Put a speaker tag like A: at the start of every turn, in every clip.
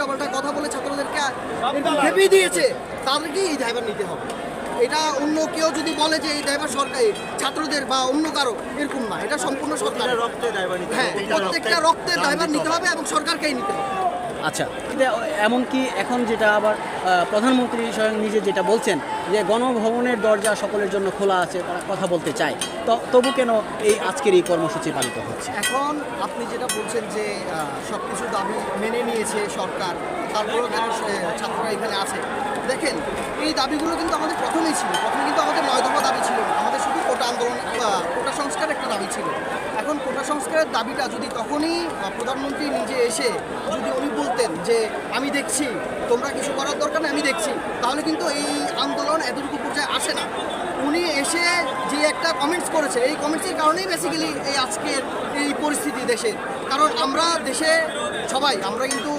A: উল্টাপাল্টা কথা বলে ছাত্রদেরকে ভেবেই দিয়েছে তাদেরকেই এই ড্রাইভার নিতে হবে। এটা অন্য কেউ যদি বলে যে এই ড্রাইভার সরকারি ছাত্রদের বা অন্য কারও এরকম না। এটা সম্পূর্ণ সরকার।
B: রক্তের ড্রাইভার
A: হ্যাঁ। প্রত্যেকটা রক্তের ড্রাইভার নিতে হবে এবং সরকারকেই নিতে হবে।
C: আচ্ছা এমনকি এখন যেটা আবার প্রধানমন্ত্রী স্বয়ং নিজে যেটা বলছেন, যে গণভবনের দরজা সকলের জন্য খোলা আছে, তারা কথা বলতে চায়। তো তবু কেন এই আজকের এই কর্মসূচি পালিত হচ্ছে?
A: এখন আপনি যেটা বলছেন যে সব কিছু দাবি মেনে নিয়েছে সরকার, তারপরেও কেন ছাত্ররা এখানে আছে? দেখেন, এই দাবিগুলো কিন্তু আমাদের প্রথমেই ছিল, প্রথমে কিন্তু আমাদের নয় দাবি ছিল না আমাদের শুধু কোটা আন্দোলন বা কোটা সংস্কার একটা দাবি ছিল এখন কোটা সংস্কারের দাবিটা যদি তখনই প্রধানমন্ত্রী নিজে এসে যদি উনি বলতেন যে, আমি দেখছি, তোমরা কিছু করার দরকার আমি দেখছি, তাহলে কিন্তু এই আন্দোলন এতটুকু পর্যায়ে আসে না। উনি এসে যে একটা কমেন্টস করেছে এই কমেন্টসের কারণেই বেসিক্যালি এই আজকের এই পরিস্থিতি দেশের। কারণ আমরা দেশে সবাই, আমরা কিন্তু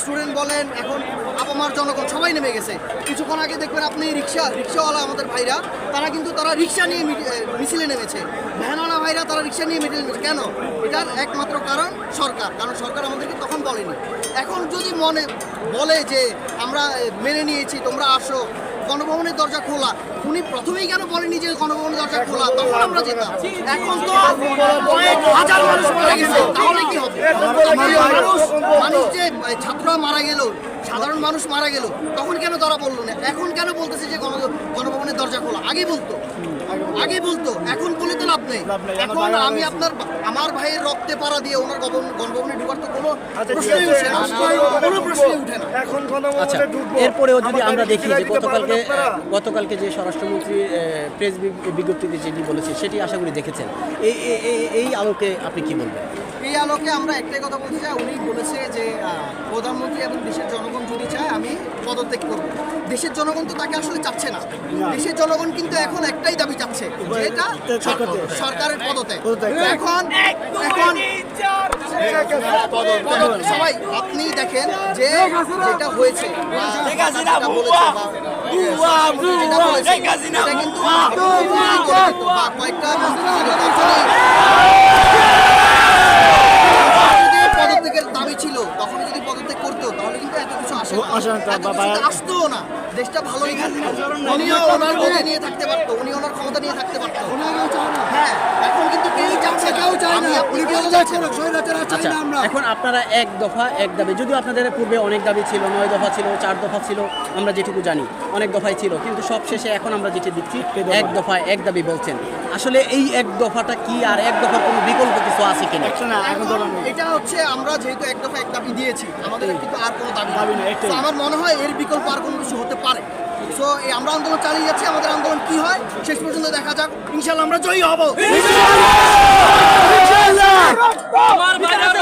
A: স্টুডেন্ট বলেন এখন আপামার জনগণ সবাই নেমে গেছে। কিছুক্ষণ আগে দেখবেন আপনি রিক্সা রিক্সাওয়ালা আমাদের ভাইরা তারা কিন্তু তারা রিক্সা নিয়ে মিছিলে নেমেছে। ভ্যানওয়ালা ভাইরা তারা রিক্সা নিয়ে মিছিলে নেমেছে। কেন? এটার একমাত্র কারণ সরকার কারণ সরকার আমাদেরকে তখন বলেনি। এখন যদি মনে বলে যে আমরা মেনে নিয়েছি তোমরা আসো গণভবনের দরজা খোলা। উনি প্রথমেই কেন বলেনি যে গণভবনের দরজা খোলা? তখন আমরা যেতাম। এখন তো হাজার মানুষ মারা গেছে। তাহলে কি হবে? মানুষ মানুষ যে এ, ছাত্ররা মারা গেল সাধারণ মানুষ মারা গেল তখন কেন তারা বলল না? এখন কেন বলতেছে যে গণ গণভবনের দরজা খোলা? আগে বলতো। আগে বলতো। এখন বলে তো লাভ নেই। এখন আমি আপনার আমার ভাইয়ের রক্তে পাড়া দিয়ে ওনার গণ- গণভবনে ঢুকার তো কোনো
B: আচ্ছা,
A: প্রশ্নই উঠে না। কোনো প্রশ্নই উঠে না।
B: এখন
C: আচ্ছা এরপরেও যদি আমরা দেখি যে গতকালকে গতকালকে যে স্বরাষ্ট্রমন্ত্রী প্রেস বিজ্ঞপ্তিতে যেটি বলেছে সেটি আশা করি দেখেছেন। এই- এই আলোকে আপনি কি বলবেন?
A: এই আলোকে আমরা একটাই কথা বলতে চাই। উনি বলেছে যে প্রধানমন্ত্রী এবং দেশের জনগণ যদি চায় আমি পদত্যাগ করব। দেশের জনগণ তো তাকে আসলে চাচ্ছে না। দেশের জনগণ কিন্তু এখন একটাই দাবি চাচ্ছে যে এটা সরকার- সরকারের পদত্যাগ। এখন এখন সবাই আপনি দেখেন যে যেটা হয়েছে বা যেটা বলেছে বা, এ, স্বরাষ্ট্রমন্ত্রী যেটা বলেছে, এটা কিন্তু পরিকল্পিত বা কয়েকটা মন্ত্রী ছিল তার জন্যই যদি পদত্যাগের দাবি ছিল তখন যদি পদত্যাগ করতো তাহলে কিন্তু এত কিছু আসে না। আসতো না দেশটা ভালোই থাকতো উনিও ওনার নিয়ে থাকতে পারতো উনি ওনার ক্ষমতা নিয়ে থাকতে পারতো। হ্যাঁ।
C: আচ্ছা এখন আপনারা এক দফা এক দাবি। যদিও আপনাদের পূর্বে অনেক দাবি ছিল নয় দফা ছিল চার দফা ছিল আমরা যেটুকু জানি অনেক দফাই ছিল। কিন্তু সব শেষে এখন আমরা যেটি দিচ্ছি এক দফা? এক দাবি বলছেন। আসলে এই এক দফাটা কি আর এক দফার কোনো বিকল্প কিছু আছে কিনা?
B: নেই।
A: এটা হচ্ছে আমরা যেহেতু এক দফা এক দাবি দিয়েছি আমাদের কিন্তু আর কোনো দাবি
B: দাবি
A: নেই আমার মনে হয় এর বিকল্প আর কোনো কিছু হতে পারে। সো এই আমরা আন্দোলন চালিয়ে যাচ্ছি আমাদের আন্দোলন কি হয় শেষ পর্যন্ত দেখা যাক। ইনশাল্লাহ আমরা জয়ী হব। আমার